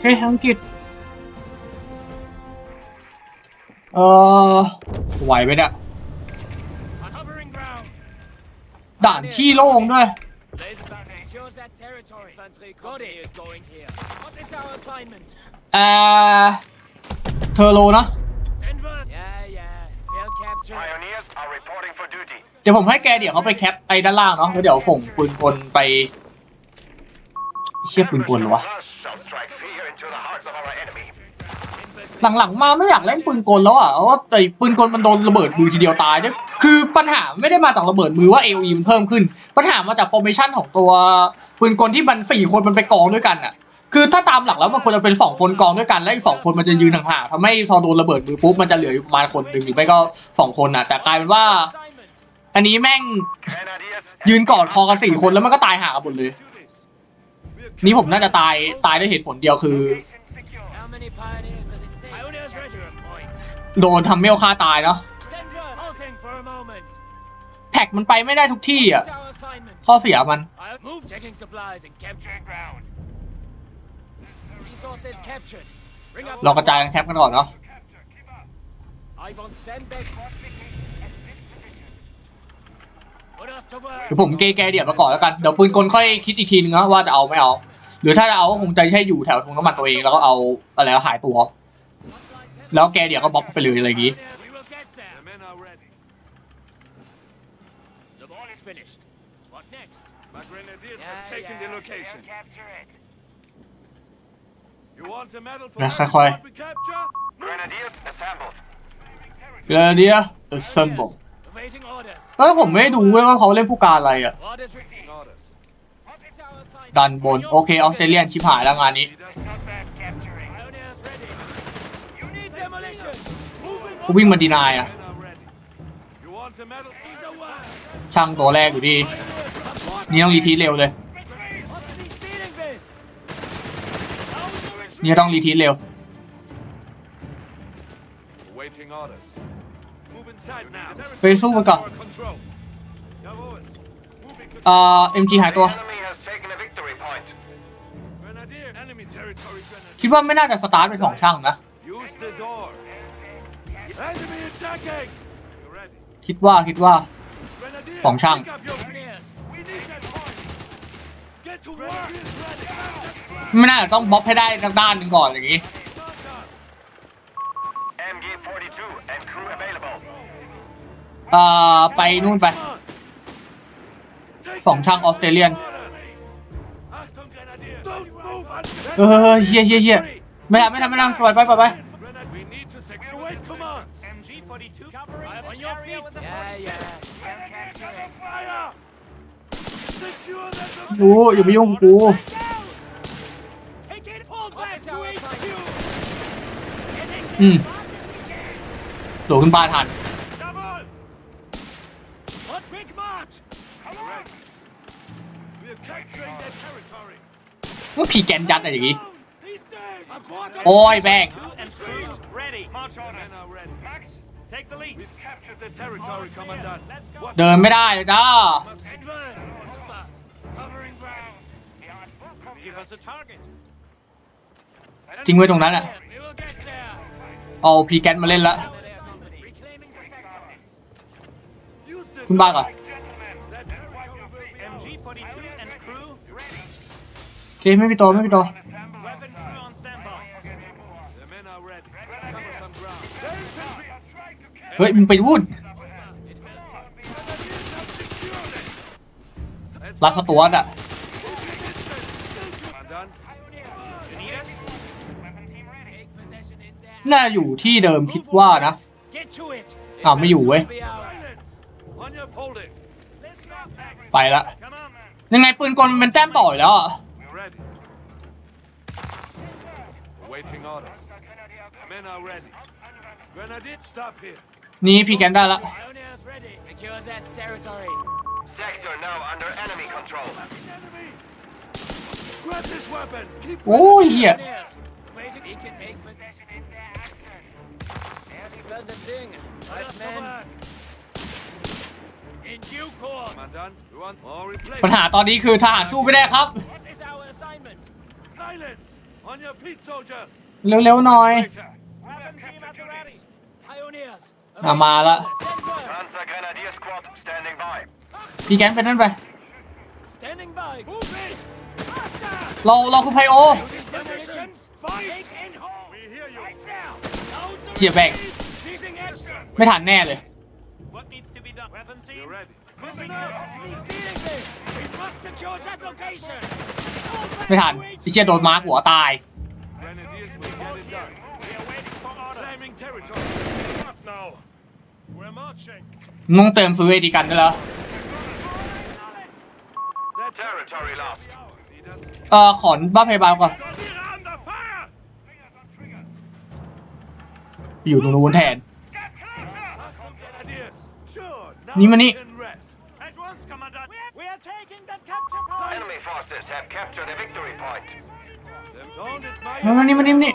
เฮ้ยอังกฤษเออไหวไหมเนี่ย Covering ground. ด่านที่โล่งด้วย Laser battery. Secures that territory. Infantry company is going here. What is our assignment? เอ่อเทอร์โลเนาะ Send one. Yeah, yeah. Fail capture. Pioneers are reporting for duty. เดี๋ยวผมให้แกเดี๋ยวเขาไปแคปไอ้ด้านล่างเนาะแล้วเดี๋ยวส่งปืนกลไปเชี่ยปืนกลเหรอวะ หลังๆมาไม่อยากเล่นปืนกลแล้วอะเพราะว่าไอ้ปืนกลมันโดนระเบิดมือทีเดียวตายด้วยคือปัญหาไม่ได้มาจากระเบิดมือว่า AOE มันเพิ่มขึ้น ปัญหามาจาก formation ของตัวปืนกลที่มันสี่คนมันไปกองด้วยกันอะ คือถ้าตามหลักแล้วมันควรจะเป็นสองคนกองด้วยกันแล้วอีกสองคนมันจะยืนห่างๆทำให้พอโดนระเบิดมือปุ๊บมันจะเหลืออยู่ประมาณคนหนึ่งหรือไม่ก็สองคนอะ แต่กลายเป็นว่า อันนี้แม่งยืนกอดคอกันสี่คนแล้วมันก็ตายห่างกันหมดเลย นี่ผมน่าจะตายตายด้วยเหตุผลเดียวคือ โดนทำเมลฆ่าตายเนาะแท็กมันไปไม่ได้ทุกที่อะข้อเสียมัน I'll move. Checking supplies and capturing ground. Resources captured. Bring up. เรากระจายกันแคปกันก่อนเนาะเดี๋ยวผมเกแกเดี๋ยวมาก่อนแล้วกัน เดี๋ยวปืนกลค่อยคิดอีกทีนึงนะว่าจะเอาไม่เอา หรือถ้าจะเอาก็คงจะให้อยู่แถวถุงน้ำมันตัวเองแล้วก็เอาอะไรวะหายตัว แล้วแกเดี๋ยวก็บล็อกไปเลยอะไรอย่างงี้ We will get there. The men are ready. The ball is finished. What next? My grenadiers Yeah, have taken yeah. the location. capture it. You want a medal for Nah, every ค่อยๆ squad we capture? Grenadiers assembled. เดี๋ยวเดี๋ยว assemble Awaiting orders. แล้วผมไม่ดูเลยว่าเขาเล่นผู้การอะไรอะ Orders received. Orders. What is our assignment? ดันบน โอเคออสเตรเลียนชิบหายแล้วงานนี้ Lead us. Not bad capturing. Pioneers ready. You need demolition. Moving กูวิ่งมาดีนายอะช่างตัวแรกอยู่ดี นี่ต้องรีทีเร็วเลย นี่ต้องรีทีเร็ว ไปสู้มันก่อนเอ่อเอ็มจีหายตัว คิดว่าไม่น่าจะสตาร์ทเป็นของช่างนะ Enemy attacking. You ready? คิดว่าคิดว่า Grenadier. สองช่าง pick up your Pioneers. We need that point. Get to work. Ready. ไม่น่าจะต้องบล็อกให้ได้ทางด้านหนึ่งก่อนอย่างงี้ MG42 and crew available. เอ่อไปนู่นไป Take สองช่างออสเตรเลียน Achtung, Grenadier. Don't move. เออเฮียเฮียเฮียไม่ทำไม่ทำไม่ทำปล่อยไปปล่อยไป กูอย่าไปยุ่งกูอืมตัวขึ้นบ้านทันว่าผีแกนยัดอะไรอย่างงี้ โอ้ยแบง take the lead. We've captured the territory, Commandant. Let's go. What? เดินไม่ได้เลยจ้า Edward. Over. Covering ground. Give us a target. ทิ้งไว้ตรงนั้นอะ We will get there. เอาพีแกนมาเล่นละ Reclaiming the sector. Use the ขึ้นบ้านก่อน That territory will be ours. MG42 and crew ready. โอเคไม่มีตัวไม่มีตัว Weapon crew on standby. The men are ready. Let's cover some ground. Their infantry. เฮ้ยมึงไปวุ่นรักสตัวน่ะน่าอยู่ที่เดิมคิดว่านะอ้าวไม่อยู่เว้ย ไปละ ยังไงปืนกลมันเป็นแต้มต่อยแล้วอ We're ready. Awaiting orders. The men are ready. Grenadier, stop here. นี่พีแกนได้ละ Pioneers ready. Secure that territory. Sector now under enemy control. Enemy. Grab this weapon. Keep โอ้ยเฮีย Pioneers. Wait, we can take possession in their action. There we build the thing. Right, man. In due course. Commandant, we want more ปัญ replacements. หาตอนนี้คือทหารสู้ไม่ได้ครับ What is our assignment? Silence. On your feet, soldiers. เร็วๆหน่อย Later. Weapon team at the ready. Pioneers. อะมาละ Send word. Panzer Grenadier Squad standing by. พี่แกนเป็นนั่นไป Standing by. Move it. เราเราคือไพโอ Demolitions. Take in hole. We hear you. Right now. Loads of เจียแบก Seizing action. ไม่ทันแน่เลย What needs to be done? Weapon team. You're ready. Listen up. Immediately. We must secure that location. ไม่ทันพี่เชียโดนมาร์กหัวตาย Grenadiers will get it done. We are waiting for orders. Claiming territory. What now? We're marching. มึงเติมซื้อไอดีกันได้แล้วเออขอนบ้าพยาบาลก่อน อยู่ตรงนู้นแทน นี่มานี่ มานี่มันนี่มันนี่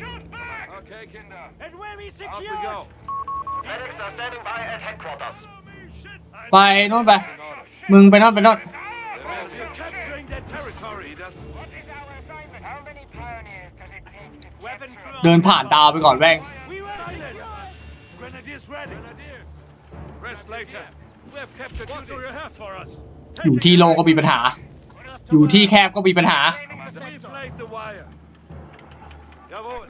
Shoot back. Okay, Kinder. And where we Out we secured. go. Medics are standing by at headquarters. ไปนู่นไป มึงไปนู่นไปนู่น We're capturing their territory. Lead us. How many pioneers does it take to Weapon crew. เดินผ่านดาวไปก่อนแม่ง We were Silence. Grenadiers ready. Grenadiers. Rest later. We have captured What do you have for us? อยู่ที่โลก็มีปัญหา อยู่ที่แคบก็มีปัญหา We've laid the wire. Jawohl.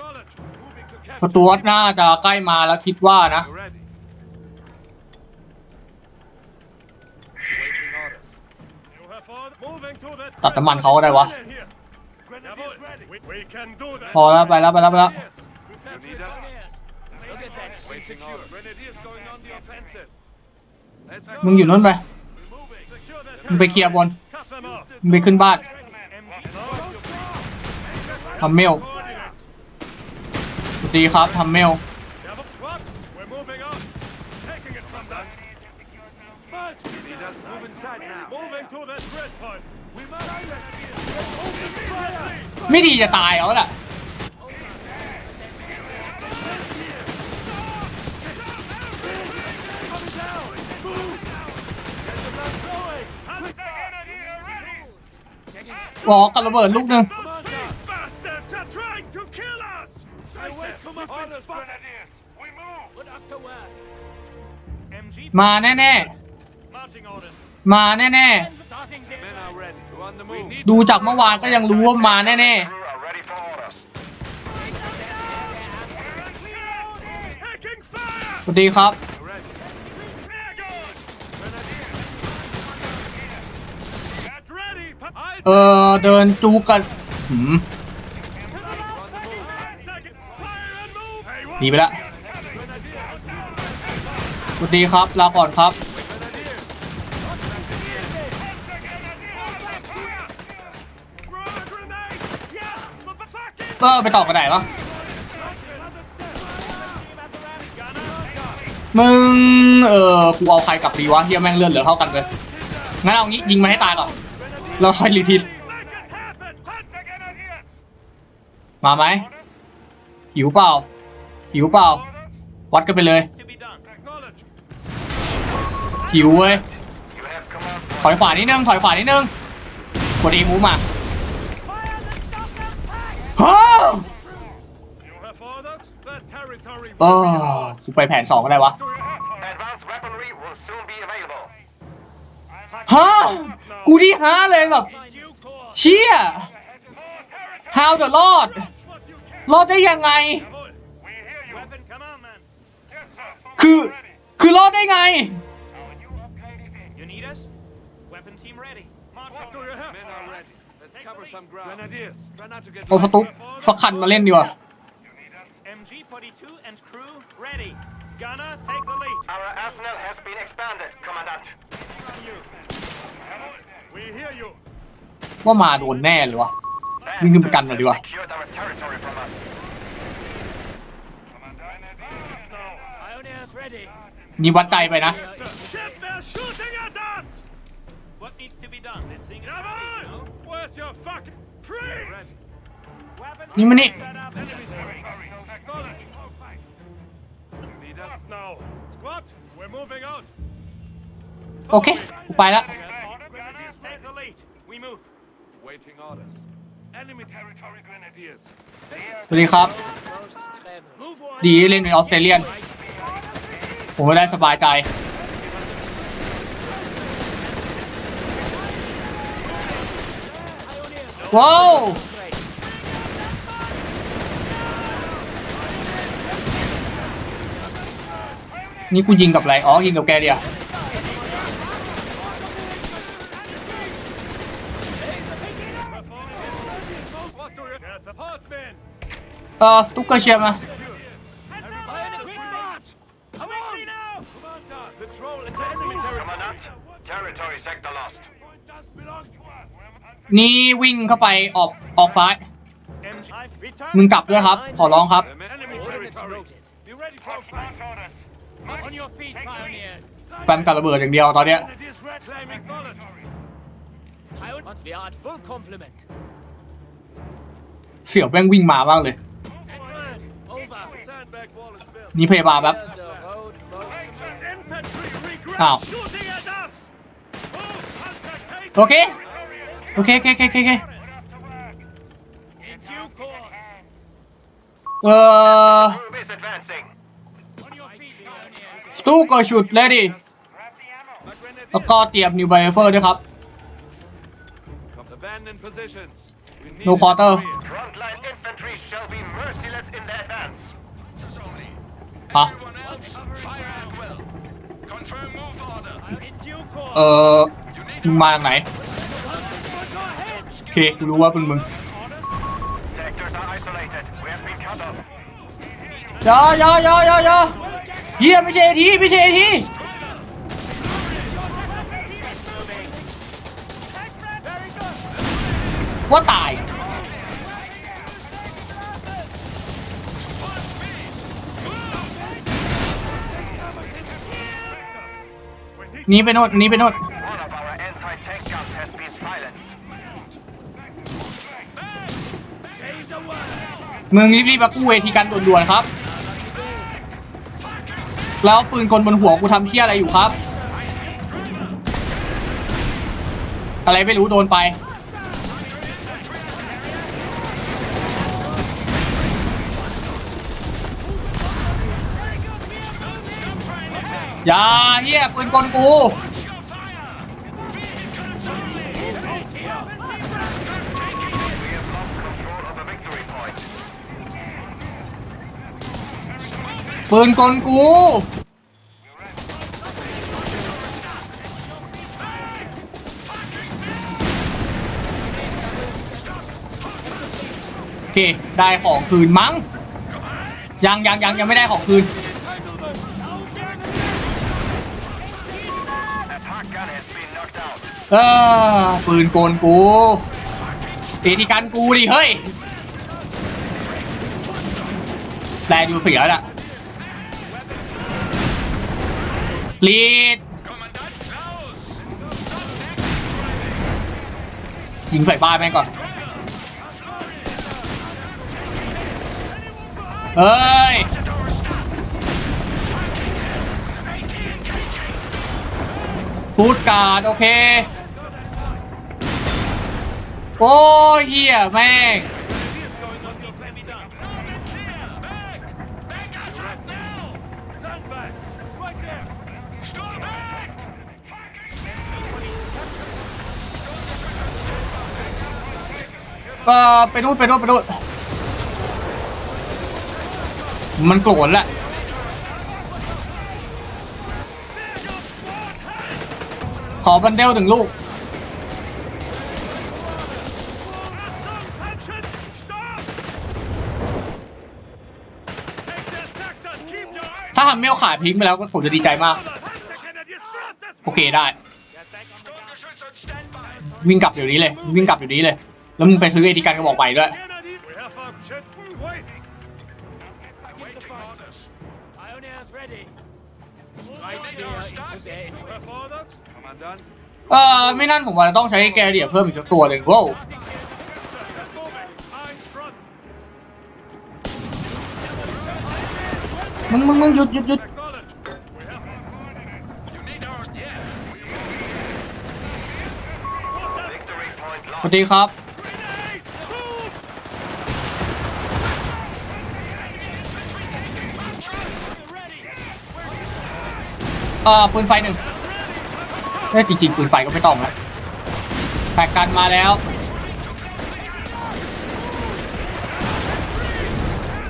Moving to ส capture. ตูวตน่าจะใกล้มาแล้วคิดว่านะ You're ready. Waiting orders. You have ordered moving to that ตัดน้ำมันเขาก็ได้วะ here. Grenadiers ready. We, we can do that. พอแล้วไปแล้วไปแล้วไปแล้ว Yes. You need us. Look at that. Waiting secure. Grenadiers going on the offensive. Let's go. มึงอยู่นู่นไป We're moving. Secure that มึงไปเคลียร์บน Cut them off. มึงไปขึ้นบ้าน MG. ทำเมล Coordinates. สวัส ดีครับทำเมล ไม่ดีจะตายเอาล่ะบอกกันระเบิดลูกหนึ่ง มาแน่ Marching orders. ๆมาแน่ Starting the Men are ready. We're on the move. We need ๆดูจากเมื่อวานก็ยังรู้ว่ามาแน่ Crew are ready for orders. Taking fire. ๆสวัสดีครับ We're ready. There goes. Get ready. I เออเดินจูกันหืม One second. Fire and move. Hey, หนีไปแล้ว สวัสดีครับ ลาก่อนครับ เออไปต่อกันไหนวะมึง เออกูเอาใครกลับดีวะเฮียแม่งเลื่อนเหลือเท่ากันเลย งั้นเอางี้ยิงมันให้ตายก่อนเราค่อยรีทีท make it happen. Panzer Grenadiers. มาไหมหิวเปล่าหิวเปล่า วัดกันไปเลย to be done. Acknowledge. หิวเว้ย You have command ถอยขวานิดนึง ถอยขวานิดนึง กดอีมูมาฮ่า You have orders. That territory เอ will be อ ours. กูไปแผนสองก็ได้วะ Advanced weaponry will soon be available. ฮ่ากูที่ฮ่าเลยแบบ Due course. เชี่ย how the lord What you can. รอดได้ยังไง Jawohl. Weapon, come on, man. Yes, sir. คือ คือรอดได้ไง เอาสตุ๊กสักคันมาเล่นดีกว่า MG 42 and crew ready. Gunner, take the lead. Our arsenal has been expanded, Commandant. We hear you. ว่ามาโดนแน่เลยวะวิ่งขึ้นไปกันหน่อยดีกว่า Secured our territory from us. Pioneers ready. นี่วัดใจไปนะ needs to be done? This thing is ready, Jawohl. no? Where's your fucking free? ready. Weapon นี่มันนี่ set up. Enemies ready. Acknowledge. Lead us. Up now. Squad, we're moving out. โอเคไปแล้ว Grenadiers, take the lead. We move. Waiting orders. Enemy territory grenadiers. สวัสดีครับ Most travel. Move one. ดีเล่นเป็นออสเตรเลียนผมไม่ได้สบายใจ ว้าวนี่กูยิงกับอะไรอ๋อยิงกับแกเดีย Get the pot, men. เออสตุกเกอร์เชียร์มา นี่วิ่งเข้าไปออกออกฟ้ามึงกลับด้วยครับ ขอร้องครับ แฟนกับระเบิดอย่างเดียวตอนเนี้ยเสี่ยวแม่งวิ่งมาบ้างเลย นี่เพย์บาแบบอ้าว โอเค โอเคโอเคโอเคโอเคออสตูก็ชุดเลยดิแล้วก็เตรียมนิวไบเฟอร์ด้วยครับโนคอเตอร์ฮะเออมาไหน เคกูรู้ว่าเป็นมึง Sectors are isolated. We have been cut off. อยาอยาอยาอยาอยาเฮียไม่ใช่เอทีไม่ใช่เอทีว่าตายหนีไปโน่นหนีไปโน่น One of our anti-tank guns has been silenced. มึงรีบๆมากู้เวทีกันด่วนๆครับ แล้วปืนกลบนหัวกูทำเที่ยอะไรอยู่ครับ อะไรไม่รู้โดนไป อย่าเฮียปืนกลกู Control of the victory point. ปืนกลกู โอเค ได้ของคืนมั้ง ยังยังยังยังไม่ได้ของคืน เออปืนกลกูเอทีกันกูดิเฮ้ยแรงอยู่เสียน่ะ ลีดยิงใส่บ้านแม่งก่อน เฮ้ย ฟูดการ์ด โอเค โอ้ยเฮียแม่ง เออไปนู่นไปนู่นไปนู่นมันโกรธแหละขอบันเดลถึงลูก ถ้าทำเมลขายพลิกไปแล้วก็ผมจะดีใจมาก โอเคได้ วิ่งกลับเดี๋ยวนี้เลย วิ่งกลับเดี๋ยวนี้เลย แล้วมึงไปซื้อเอทีกันกระบอกใหม่ด้วย Grenadiers. We have our jets waiting. Pioneers ready. Right here into their Rough orders. Commandant. เออไม่นั่นผมว่าจะต้องใช้แกเดียเพิ่มอีกสักตัวหนึ่งว้าว Let's move it. Eyes front. มึงมึงมึงหยุดหยุดหยุด Acknowledge. We have. Victory point สวัส lost. ดีครับ อ่อปืนไฟหนึ่งเอ้ยจริงๆปืนไฟก็ไม่ต้องแล้วแปกกันมาแล้ว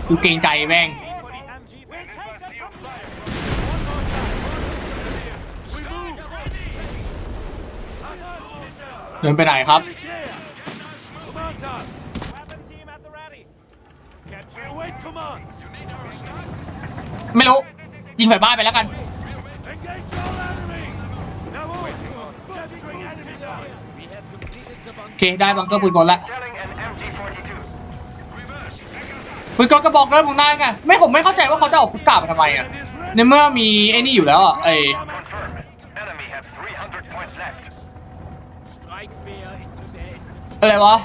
กูเกรงใจแม่งเดินไปไหนครับ Commanders! Weapon team at the ready. Capture await commands! ไม่รู้ ยิงใส่บ้านไปแล้วกัน เคได้บังเกอร์ปืนกลละปืนกลกระบอกเริ่มของนายไงไม่ผมไม่เข้าใจว่าเขาจะออกฟุตกาบทำไมอะในเมื่อมีไอ้นี่อยู่แล้วอะไอ้อะไรวะ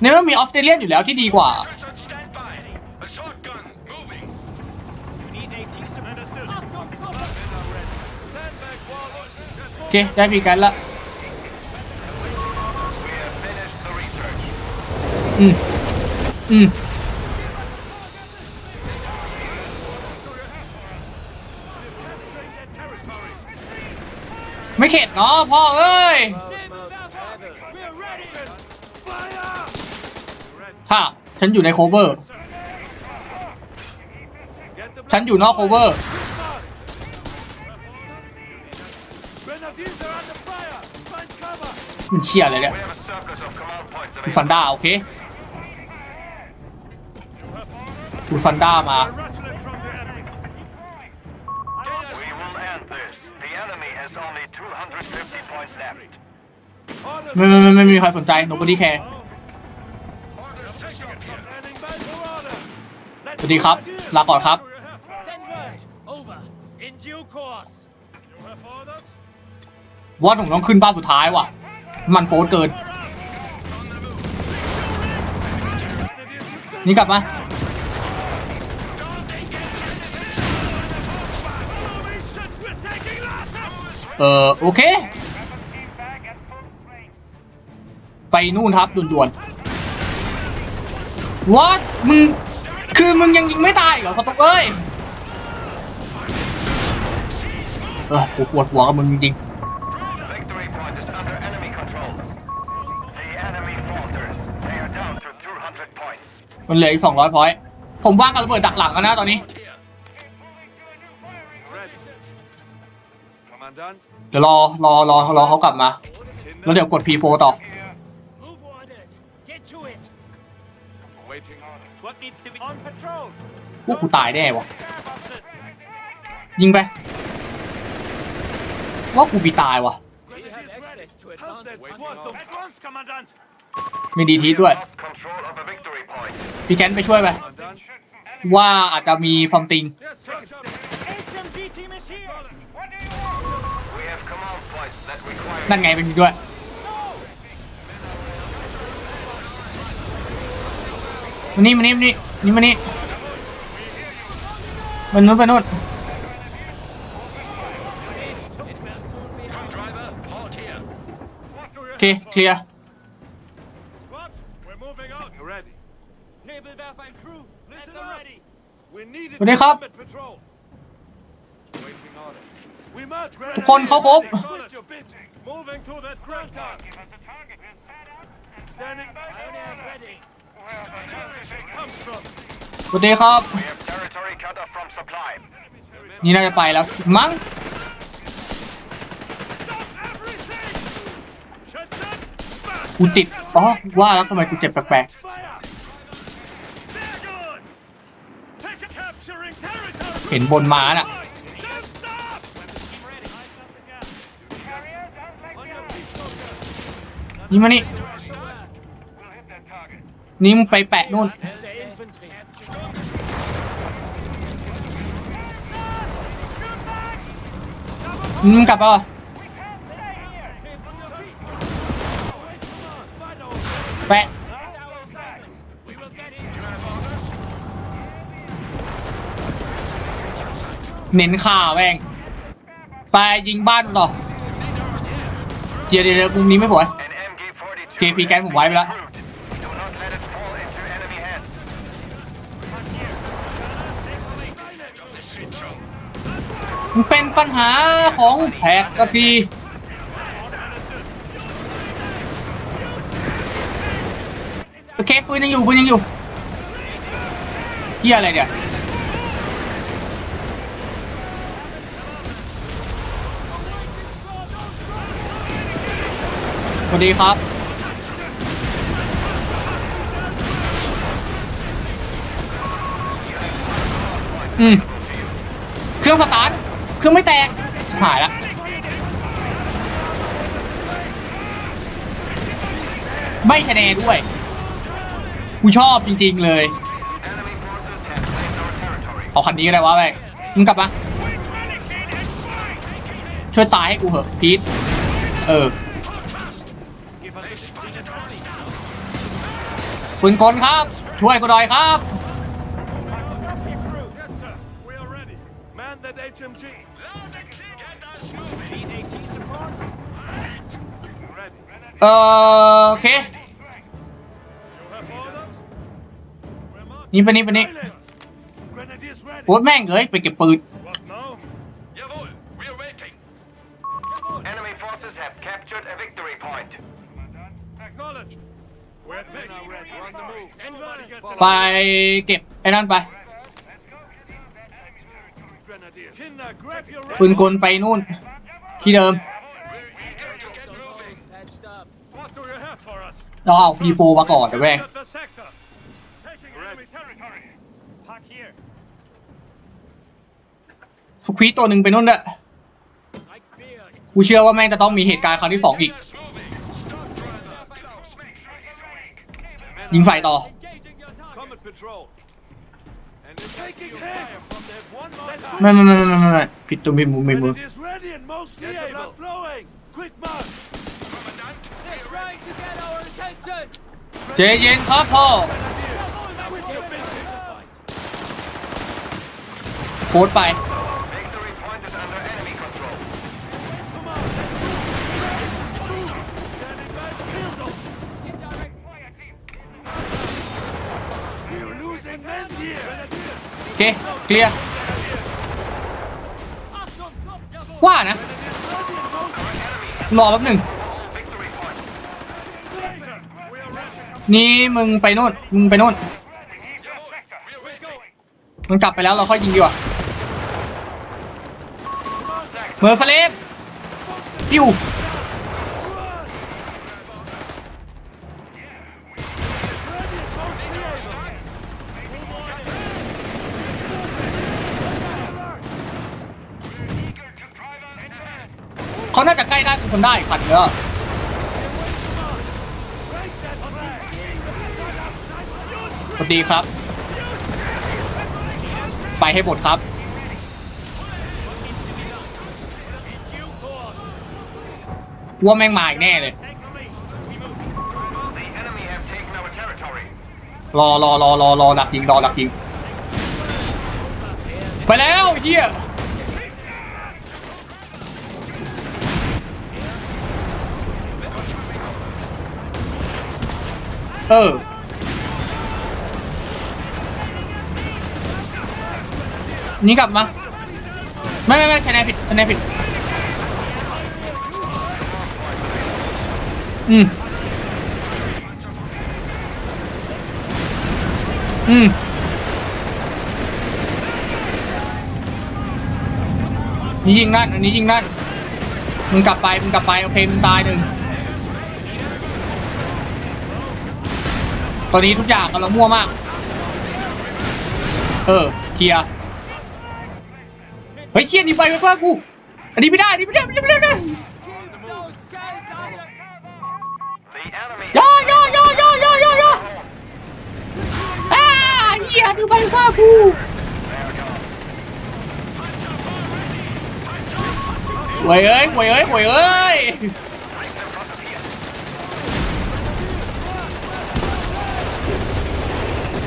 ในเมื่อมีออสเตรเลียอยู่แล้วที่ดีกว่าโอเคได้มีกันละ We have finished the research. อืมอืมไม่เข็ดเนาะพ่อเอ้ยฮ่าฉันอยู่ในโคเวอร์ ฉันอยู่นอกโคเวอร์ มันเชี่ยเลยเนี่ยซันด้าโอเค ดูซันด้ามาไม่ไม่ไม่มีใครสนใจ nobody แคร์สวัสดีครับ ลาก่อนครับ ว่าผมต้องขึ้นบ้านสุดท้ายว่ะ มันโฟดเกิน นี่กลับมา เออโอเค ไปนู่นครับด่วนๆวัดมึง คือมึงยังยิงไม่ตายเหรอสตุกเอ้ยเออกูปวดหัวกับมึงจริงๆมันเหลืออีก200พอยต์ผมว่างกับระเบิดดักหลังแล้วนะตอนนี้ เดี๋ยวรอรอรอรอเขากลับมา แล้วเดี๋ยวกด P4 ต่อ Move orders. Get to it. Waiting orders. What needs to be on patrol? พวกกูตายแน่วะ Spare bosses. ยิงไป ว่ากูมีตายวะ We have access to Help that advanced squad! Don't At once, Commandant. มีดี We ที have ด้วย lost control of a victory point. พี่แกนไปช่วยไป Commandant? ว่าอาจจะมีซัมติง Yes, sir. HMG team is here. We have command points that require นั่นไงเป็นมีด้วยมานี่มานี่มานี่นี่มานี่มันนู้นไปนู้น driver. Halt here. What do โอ you เคเคลียร์ What? We're moving out. Ready. Nebelwerfer and crew. Listen at the up. ready. We need it. What do you have? combat patrol. Waiting orders. We march. คนเข้าครบ Quit your bitching. Moving to that ground guard. Standing by. Pioneers ready. Comes from. สวัสดีครับ We have territory cut off from supply. นี่น่าจะไปแล้วมั้ง Stop everything. Shut up. กูติดอ๋อว่าแล้วทำไมกูเจ็บแปลก Fire. Sehr good. Take a capturing territory. ๆ เห็นบนม้าน่ะ Don't stop. Team ready. Eyes on the gap. Carrier, don't make On the your alarm. feet, soldier. นี่มานี่นี่มึงไปแปะนู่นมึงกลับป่ะแปะเน้นข่าแม่งไปยิงบ้านต่อเดี๋ยวเดี๋ยวเดี๋ยวมุมนี้ไม่สว เคพีแกนผมไว้ไปแล้วมันเป็นปัญหาของแผกกะทีโอเคปืนยังอยู่ปืนยังอยู่เฮียอะไรเนี่ยสวัสดีครับ อืม เครื่องสตาร์ท เครื่องไม่แตกชิบหายละไม่ชะแนด้วย กูชอบจริงๆเลย เอาคันนี้ก็ได้วะแม่งมึงกลับมา ช่วยตายให้กูเหอะพีทเออปืนกลครับ ช่วยกูหน่อยครับ เออโอเค You have orders? We're marching. นี่ไปนี่ไปนี่ Silence. Grenadiers ready. โอ้แม่งเอ้ยไปเก็บปืน What now? Jawohl, we are waiting. Enemy forces have captured a victory point. Acknowledge. We're taking ready. On the move. Nobody gets ไปเก็บไอ้นั่นไป Grenadiers. Kinder, grab your ปืนกลไปนู่น ที่เดิม Patched up. What do you have for us? เราเอา P4 มาก่อนเดี๋ยวแม่ง At the sector. Taking enemy territory. Park here. สควีตตัวหนึ่งไปนู่นเด้อ Like fear. กูเชื่อว่าแม่งจะต้องมีเหตุการณ์ครั้งที่สองอีก ยิงใส่ต่อ Engaging your target. Comet patrol. And it's taking hits. From that one more ไม่ไม่ไม่ไม่ไม่ไม่ผิดตัวไม่มูไม่มู Grenadiers ready and mostly able. Blood flowing. Quick march. They're trying to get our attention. เจเย็นครับพ่อโคดไป โอเค เคลียร์ ว่านะ รอแป๊บหนึ่ง Victory point. Yes, sir. We are ready. นี่มึงไปนู่น มึงไปนู่นมันกลับไปแล้วเราค่อยยิงดีกว่าเมอร์สเลฟปิ้วเขาน่าจะใกล้ได้คือคนได้ขัดเนอะ สวัสดีครับ ไปให้หมดครับว่าแม่งมาอีกแน่เลย รอรอรอรอรอดักยิงรอดักยิง ไปแล้วเฮียเออ นี่กลับมา ไม่ไม่ไม่คะแนนผิดคะแนนผิด อืม อืม นี่ยิงนั่น อันนี้ยิงนั่น มึงกลับไป มึงกลับไป โอเค มึงตายหนึ่งตอนนี้ทุกอย่างกำลังมั่วมาก เออ เคลียร์ ฮ้ยเชี่ยหนี่ไปไปเพื่อกูอันนี้ไม่ได้อันนี้ไม่ได้ไม่ได้ไม่ได้ไม่ได้ Keep those shells under cover. The enemy ย่อย่อย่อย่อย่อย่อย่ออ้าเหี้ยดูไปเพื่อกูหวยเอ้ยหวยเอ้ยหวยเอ้ย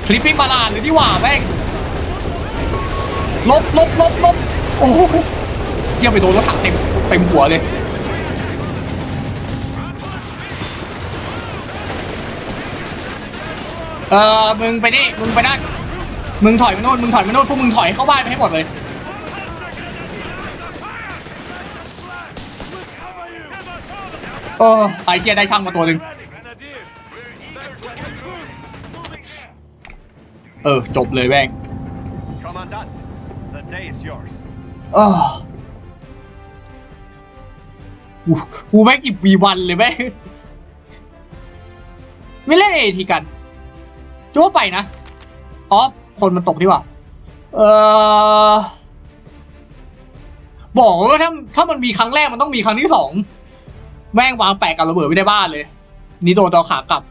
คลิปปิ้งมาลานหรือที่หว่าแม่งลบลบลบลบ โอ้โหเยี่ยไปโดนรถถังเต็มเต็มหัวเลยเออมึงไปนี่มึงไปนั่นมึงถอยไปโน่นมึงถอยไปโน่นพวกมึงถอยเข้าบ้านไปให้หมดเลยเออไอเชียได้ช่างมาตัวหนึ่งเออ จบเลยแม่ง โออกูกูแม่งหยิบวีวันเลยแม่งไม่เล่นเอทีกันจะว่าไปนะอ๋อคนมันตกดีกว่า เออบอกว่าถ้าถ้ามันมีครั้งแรกมันต้องมีครั้งที่สองแม่งวางแปะกับระเบิดไว้ในบ้านเลย นี่โดนตอขากลับ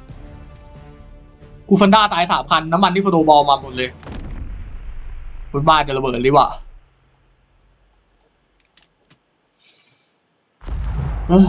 กูฟันด้าตายสามพันน้ำมันที่ฟโดบอลมาหมดเลยบนบ้านจะระเบิดเลยว่ะ เออ